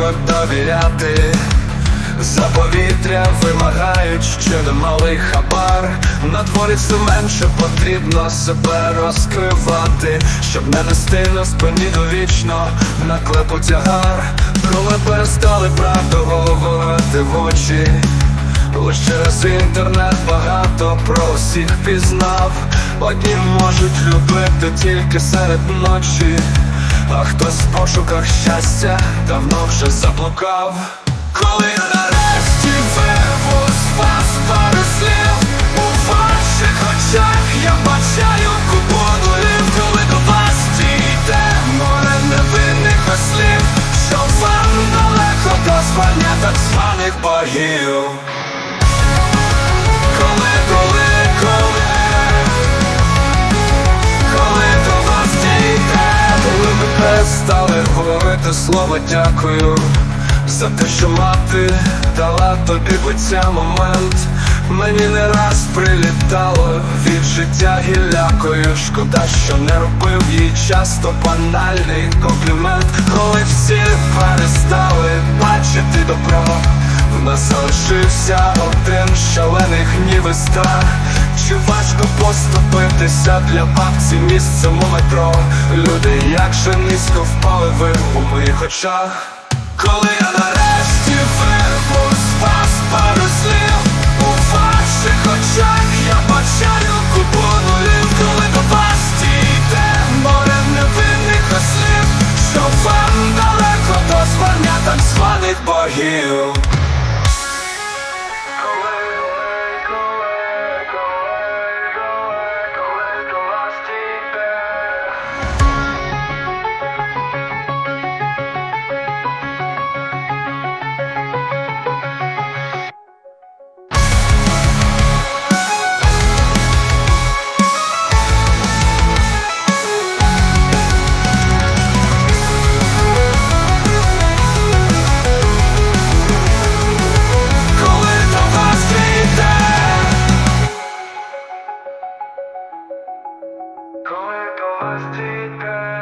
важко довіряти. За повітря вимагають ще немалий хабар. На дворі все менше потрібно себе розкривати, щоб не нести на спині довічно наклепу тягар. Коли перестали правду говорити в очі. Лиш через інтернет багато про всіх пізнав. Одні можуть любити тільки серед ночі, а хтось в пошуках щастя давно вже заблукав. Коли нарешті вирву з вас пару слів у ваших очах я бачаю купу коли до вас дійде море невинних слів, що вам далеко до звання так званих богів. Говорити слово дякую за те, що мати дала тобі буття момент. Мені не раз прилітало від життя гілякою. Шкода, що не робив їй часто банальний комплімент, коли всі перестали бачити добро. В нас залишився один шалений гнів і страх Чи важко поступитися для бабці місцем у метро? Люди як же низько впали ви у моїх очах? Коли Moje kołaś dzikaj